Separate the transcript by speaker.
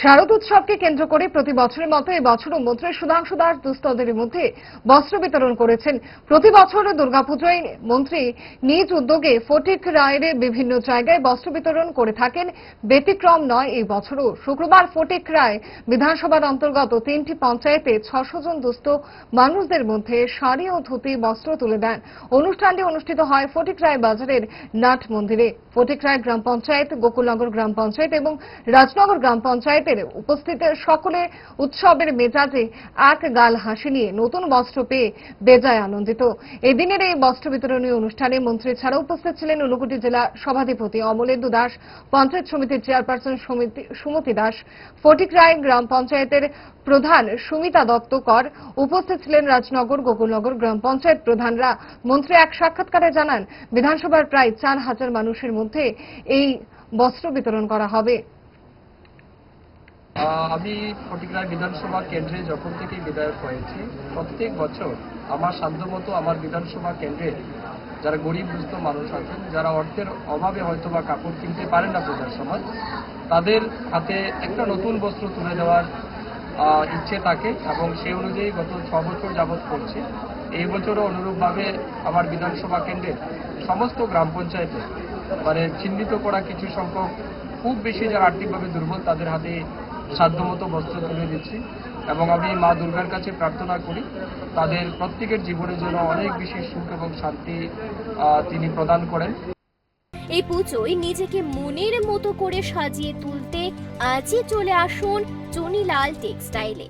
Speaker 1: শারদ উৎসবকে কেন্দ্র করে প্রতি বছরের মতো এবছরও বছরও মন্ত্রী সুধাংশু দাস দুস্থদের মধ্যে বস্ত্র বিতরণ করেছেন। প্রতি বছর দুর্গাপুজোয় মন্ত্রী নিজ উদ্যোগে ফটিক রায়ের বিভিন্ন জায়গায় বস্ত্র বিতরণ করে থাকেন। ব্যতিক্রম নয় এই বছরও শুক্রবার ফটিক রায় বিধানসভার অন্তর্গত তিনটি পঞ্চায়েতে ছশো জন দুস্থ মানুষদের মধ্যে শাড়ি ও ধুতি, বস্ত্র তুলে দেন। অনুষ্ঠানটি অনুষ্ঠিত হয় ফটিক রায় বাজারের নাট মন্দিরে। ফটিক রায় গ্রাম পঞ্চায়েত, গোকুলনগর গ্রাম পঞ্চায়েত এবং রাজনগর গ্রাম পঞ্চায়েতের উপস্থিত সকলে উৎসবের মেজাজে এক গাল হাসি নিয়ে নতুন বস্ত্র পেয়ে বেজায় আনন্দিত। এদিনের এই বস্ত্র বিতরণী অনুষ্ঠানে মন্ত্রী ছাড়া উপস্থিত ছিলেন ঊনকোটি জেলা সভাধিপতি অমলেন্দু দাস, পঞ্চায়েত সমিতির চেয়ারপারসন সমিতি- দাস ফটিক রায় গ্রাম পঞ্চায়েতের প্রধান সুমিতা দত্ত কর উপস্থিত ছিলেন রাজনগর, গোকুলনগর গ্রাম পঞ্চায়েত প্রধানরা। মন্ত্রী এক সাক্ষাৎকারে জানান, বিধানসভার প্রায় চার হাজার মানুষের মধ্যে এই বস্ত্র বিতরণ করা হবে।
Speaker 2: আমি ফটিকরায় বিধানসভা কেন্দ্রে যখন থেকে বিধায়ক হয়েছি, প্রত্যেক বছর আমার সাধ্যমতো আমার বিধানসভা কেন্দ্রে যারা গরিব দুস্থ মানুষ আছেন, যারা অর্থের অভাবে হয়তো বা কাপড় কিনতে পারেন না প্রজার সমাজ, তাদের হাতে একটা নতুন বস্ত্র তুলে দেওয়ার ইচ্ছে থাকে এবং সেই অনুযায়ী গত ছ বছর যাবৎ করছে। এই বছরও অনুরূপভাবে আমার বিধানসভা কেন্দ্রে সমস্ত গ্রাম পঞ্চায়েতে মানে চিহ্নিত করা কিছু সংখ্যক, খুব বেশি যারা আর্থিকভাবে দুর্বল তাদের হাতে সাধ্যমতো বস্ত্র তুলে দিচ্ছি এবং আমি মা দুর্গার কাছে প্রার্থনা করি, তাদের প্রত্যেকের জীবনে যেন অনেক বেশি সুখ এবং শান্তি তিনি প্রদান করেন।
Speaker 3: এই পুজোয় নিজেকে মনের মতো করে সাজিয়ে তুলতে আজই চলে আসুন চনিলাল টেক্সটাইলে।